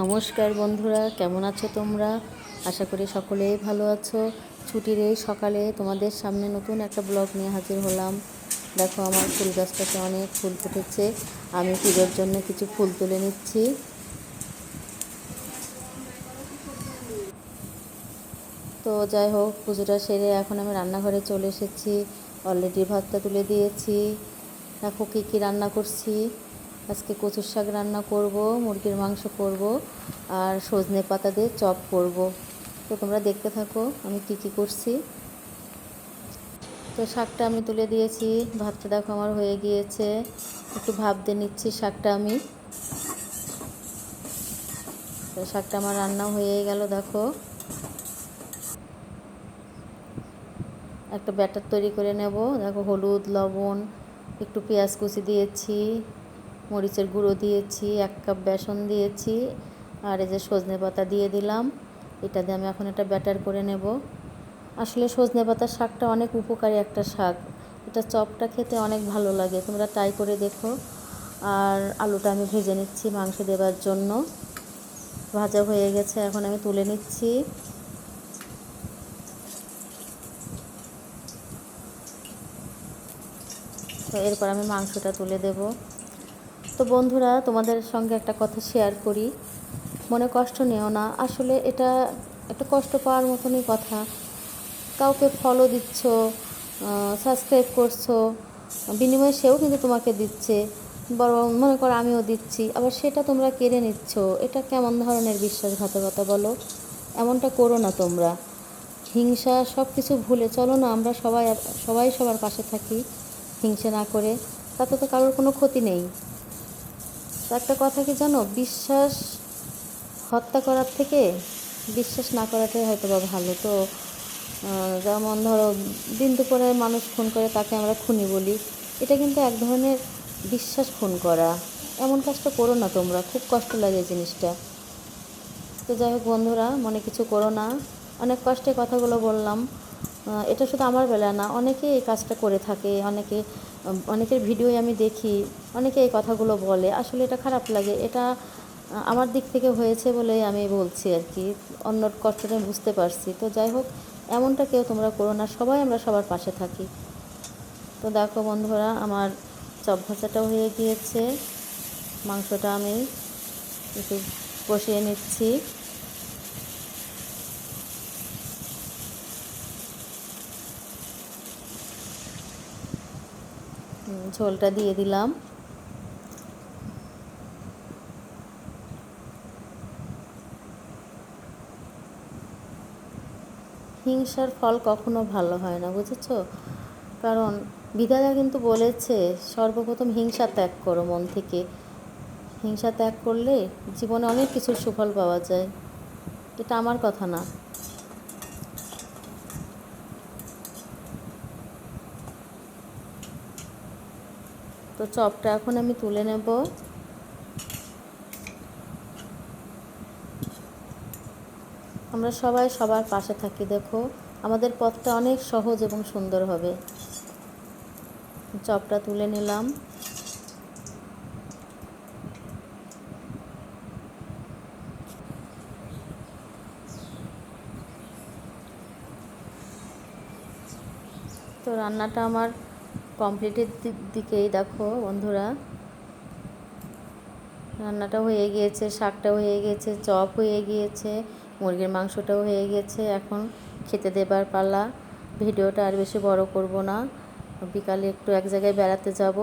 নমস্কার বন্ধুরা, কেমন আছো তোমরা? আশা করি সকলেই ভালো আছো। ছুটির এই সকালে তোমাদের সামনে নতুন একটা ব্লগ নিয়ে হাজির হলাম। দেখো, আমার ফুল গাছটাতে অনেক ফুল ফুটেছে। আমি পুজোর জন্য কিছু ফুল তুলে নিচ্ছি। তো যাই হোক, পুজোটা সেরে এখন আমি রান্নাঘরে চলে এসেছি। অলরেডি ভাতটা তুলে দিয়েছি। দেখো, কী কী রান্না করছি। আজকে কচুর শাক রান্না করব, মুরগির মাংস করব আর সজনে পাতা দিয়ে চপ করব। তো তোমরা দেখতে থাকো আমি কী কী করছি। তো শাকটা আমি তুলে দিয়েছি, ভাতটা দেখো আমার হয়ে গিয়েছে। একটু ভাপ দিয়ে নিচ্ছি শাকটা আমি। তো শাকটা আমার রান্না হয়ে গেল, দেখো। একটা ব্যাটার তৈরি করে নেব, দেখো হলুদ, লবণ, একটু পেঁয়াজ কুচি দিয়েছি। মরিচের গুঁড়ো দিয়েছি, এক কাপ বেসন দিয়েছি, আর এই যে সজনে পাতা দিয়ে দিলাম। এটা দিয়ে আমি এখন এটা ব্যাটার করে নেব। আসলে সজনে পাতার শাকটা অনেক উপকারী একটা শাক। এটা চপটা খেতে অনেক ভালো লাগে, তোমরা ট্রাই করে দেখো। আর আলুটা আমি ভেজে নিচ্ছি মাংস দেবার জন্য। ভাজা হয়ে গেছে, এখন আমি তুলে নিচ্ছি। তো এরপর আমি মাংসটা তুলে দেব। তো বন্ধুরা, তোমাদের সঙ্গে একটা কথা শেয়ার করি। মনে কষ্ট নিও না। আসলে এটা একটা কষ্ট পাওয়ার মতনই কথা। কাউকে ফলো দিচ্ছ সাবস্ক্রাইব করছ, বিনিময়ে সেও কিন্তু তোমাকে দিচ্ছে, বরং মনে করো আমিও দিচ্ছি। আবার সেটা তোমরা কেড়ে নিচ্ছ। এটা কেমন ধরনের বিশ্বাসঘাতকতা বলো? এমনটা করো না তোমরা। হিংসা সব কিছু ভুলে চলো না। আমরা সবাই সবাই সবার পাশে থাকি হিংসা না করে। তাতে তো কারোর কোনো ক্ষতি নেই। একটা কথা কি জানো? বিশ্বাস, হত্যা করার থেকে বিশ্বাস না করাটাই হয়তো বা ভালো। তো যেমন ধরো, দিন দুপুরে মানুষ খুন করে তাকে আমরা খুনি বলি, এটা কিন্তু এক ধরনের বিশ্বাস খুন করা। এমন কাজটা করো না তোমরা, খুব কষ্ট লাগে জিনিসটা। তো যাই হোক বন্ধুরা, মনে কিছু করো না। অনেক কষ্টে কথাগুলো বললাম। এটা শুধু আমার বেলা না, অনেকে এই কাজটা করে থাকে, অনেকে অনেকের ভিডিওই আমি দেখি, অনেকে এই কথাগুলো বলে। আসলে এটা খারাপ লাগে। এটা আমার দিক থেকে হয়েছে বলে আমি বলছি আর কি। অন্যর কষ্টটা আমি বুঝতে পারছি। তো যাই হোক, এমনটা কেউ তোমরা করো না। সবাই আমরা সবার পাশে থাকি। তো দেখো বন্ধুরা, আমার চপ ভাজাটাও হয়ে গিয়েছে। মাংসটা আমি একটু কষিয়ে নিচ্ছি। ঝোলটা দিয়ে দিলাম। হিংসার ফল কখনো ভালো হয় না, বুঝেছ? কারণ বিধাতা কিন্তু বলেছে, সর্বপ্রথম হিংসা ত্যাগ করো মন থেকে। হিংসা ত্যাগ করলে জীবনে অনেক কিছুর সুফল পাওয়া যায়। এটা আমার কথা না। তো চপটা এখন আমি তুলে নেব। আমরা সবাই সবার পাশে থাকি, দেখো। আমাদের পথটা অনেক সহজ এবং সুন্দর হবে। চপটা তুলে নিলাম। তো রান্নাটা আমার কমপ্লিটের দিকেই দেখো বন্ধুরা। রান্নাটা হয়ে গিয়েছে শাকটা হয়ে গিয়েছে, চপ হয়ে গিয়েছে, মুরগির মাংসটাও হয়ে গিয়েছে। এখন খেতে দেবার পালা। ভিডিওটা আর বেশি বড় করব না। বিকালে একটু এক জায়গায় বেড়াতে যাব।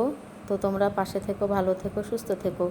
তো তোমরা পাশে থেকো, ভালো থেকো, সুস্থ থেকো।